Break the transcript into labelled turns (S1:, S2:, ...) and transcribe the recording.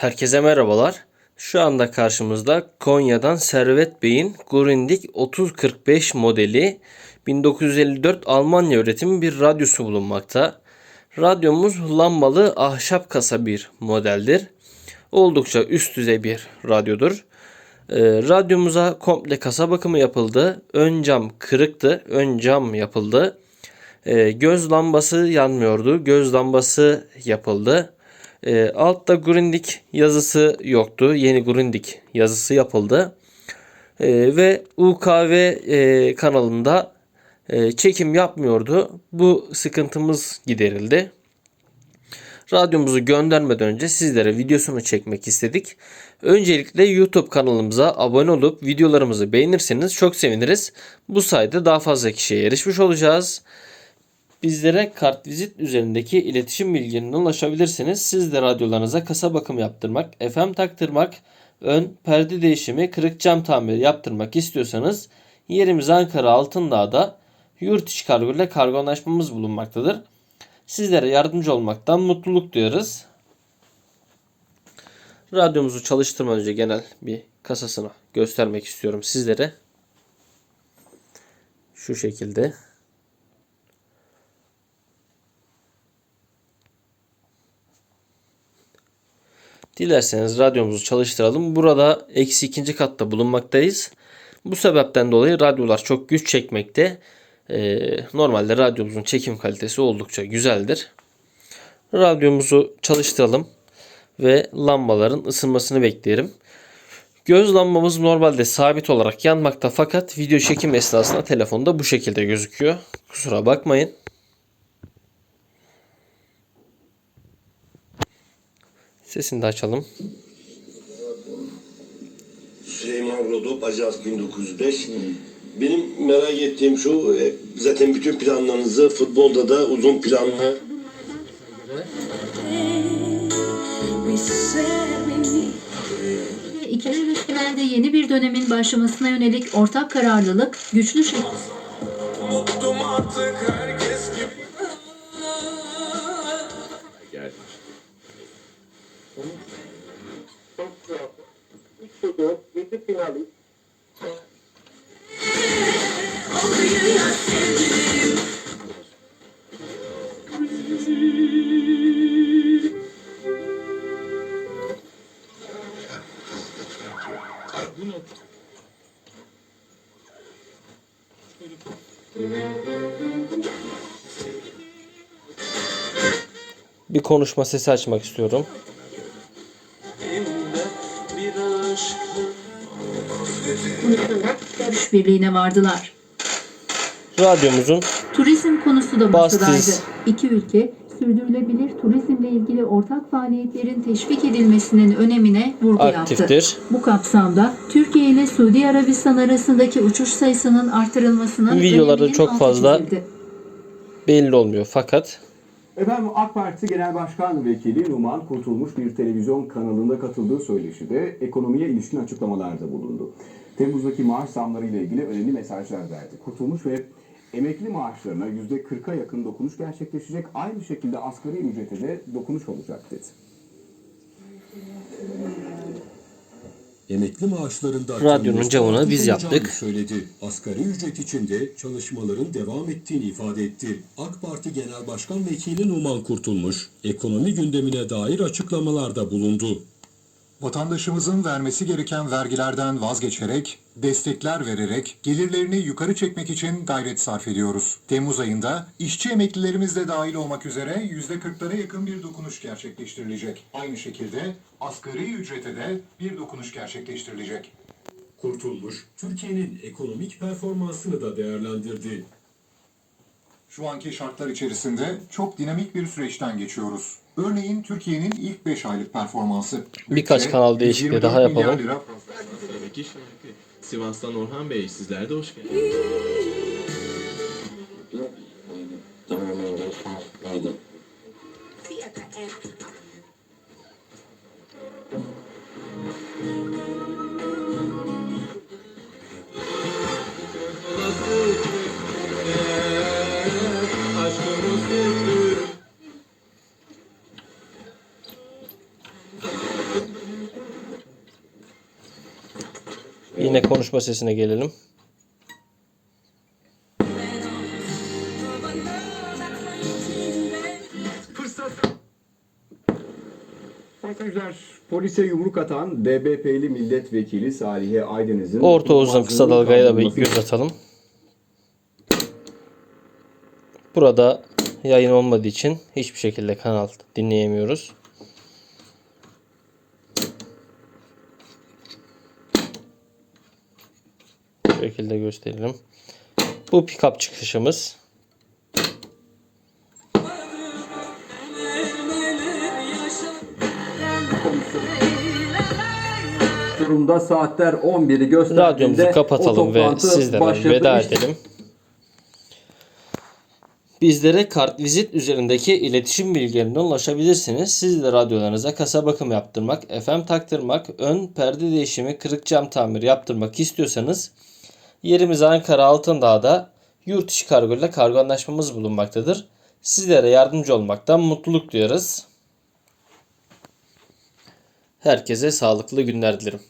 S1: Herkese merhabalar. Şu anda karşımızda Konya'dan Servet Bey'in Grundig 3045 modeli 1954 Almanya üretimi bir radyosu bulunmakta. Radyomuz lambalı ahşap kasa bir modeldir. Oldukça üst düzey bir radyodur. Ee, radyomuza komple kasa bakımı yapıldı. Ön cam kırıktı. Ön cam yapıldı. Ee, göz lambası yanmıyordu. Göz lambası yapıldı. Ee, altta Grundig yazısı yoktu. Yeni Grundig yazısı yapıldı. Ee, ve UKV e, kanalında e, çekim yapmıyordu. Bu sıkıntımız giderildi. Radyomuzu göndermeden önce sizlere videosunu çekmek istedik. Öncelikle YouTube kanalımıza abone olup videolarımızı beğenirseniz çok seviniriz. Bu sayede daha fazla kişiye erişmiş olacağız. Bizlere kartvizit üzerindeki iletişim bilgilerine ulaşabilirsiniz. Siz de radyolarınıza kasa bakımı yaptırmak, FM taktırmak, ön perde değişimi, kırık cam tamiri yaptırmak istiyorsanız yerimiz Ankara Altındağ'da yurt içi kargo ile kargo anlaşmamız bulunmaktadır. Sizlere yardımcı olmaktan mutluluk duyarız. Radyomuzu çalıştırmadan önce genel bir kasasını göstermek istiyorum sizlere. Şu şekilde. Dilerseniz radyomuzu çalıştıralım. Burada eksi ikinci katta bulunmaktayız. Bu sebepten dolayı radyolar çok güç çekmekte. Ee, normalde radyomuzun çekim kalitesi oldukça güzeldir. Radyomuzu çalıştıralım ve lambaların ısınmasını bekleyelim. Göz lambamız normalde sabit olarak yanmakta fakat video çekim esnasında telefonda bu şekilde gözüküyor. Kusura bakmayın. Sesini de açalım.
S2: Süleyman Rodop, Ajans 1905. Benim merak ettiğim şu, e, zaten bütün planlarınızı futbolda da uzun planlı
S3: İkili ilişkilerde yeni bir dönemin başlamasına yönelik ortak kararlılık, güçlü şekilde
S1: Bir konuşma sesi açmak istiyorum.
S3: Güç birliğine vardılar.
S1: Radyomuzun
S3: Turizm konusu da masadaydı. İki ülke sürdürülebilir turizmle ilgili ortak faaliyetlerin teşvik edilmesinin önemine vurgu yaptı.
S1: aktiftir.
S3: Bu kapsamda Türkiye ile Suudi Arabistan arasındaki uçuş sayısının artırılmasının
S1: Videolarda
S3: öneminin
S1: çok fazla-
S3: çizildi.
S1: Belli olmuyor fakat
S4: Efendim AK Parti Genel Başkan Vekili Numan Kurtulmuş bir televizyon kanalında katıldığı söyleşide ekonomiye ilişkin açıklamalarda bulundu. Temmuz'daki maaş zamları ile ilgili önemli mesajlar verdi. Kurtulmuş ve emekli maaşlarına %40'a yakın dokunuş gerçekleşecek. Aynı şekilde asgari ücrete de dokunuş olacak dedi.
S5: Emekli maaşlarında
S1: Radyonun camını biz yaptık.
S5: Söyledi. Asgari ücret içinde çalışmaların devam ettiğini ifade etti. AK Parti Genel Başkan Vekili Numan Kurtulmuş, ekonomi gündemine dair açıklamalarda bulundu.
S6: Vatandaşımızın vermesi gereken vergilerden vazgeçerek, destekler vererek gelirlerini yukarı çekmek için gayret sarf ediyoruz. Temmuz ayında işçi emeklilerimiz de dahil olmak üzere %40'lara yakın bir dokunuş gerçekleştirilecek. Aynı şekilde asgari ücrete de bir dokunuş gerçekleştirilecek.
S5: Kurtulmuş, Türkiye'nin ekonomik performansını da değerlendirdi.
S6: Şu anki şartlar içerisinde çok dinamik bir süreçten geçiyoruz. Örneğin Türkiye'nin ilk 5 aylık performansı.
S1: Birkaç
S6: Ülke
S1: kanal değişikliği
S6: 124
S1: daha yapalım.
S7: Sivas'tan Orhan Bey sizler de hoş geldiniz.
S1: Yine konuşma sesine gelelim.
S4: Arkadaşlar polise yumruk atan DBP'li milletvekili Salihe Aydeniz'in
S1: Orta uzun kısa
S4: dokunulmazlığının
S1: dalgayla bir göz atalım. Burada yayın olmadığı için hiçbir şekilde kanal dinleyemiyoruz. Şekilde gösterelim. Bu pick-up çıkışımız.
S8: durumda saatler 11'i gösterdiğinde
S1: Radyomuzu kapatalım ve sizlere
S8: başladı.
S1: veda edelim. Bizlere kartvizit üzerindeki iletişim bilgilerinden ulaşabilirsiniz. Siz de radyolarınıza kasa bakım yaptırmak, FM taktırmak, ön perde değişimi, kırık cam tamiri yaptırmak istiyorsanız yerimiz Ankara Altındağ'da yurt içi kargo ile kargo anlaşmamız bulunmaktadır. Sizlere yardımcı olmaktan mutluluk duyarız. Herkese sağlıklı günler dilerim.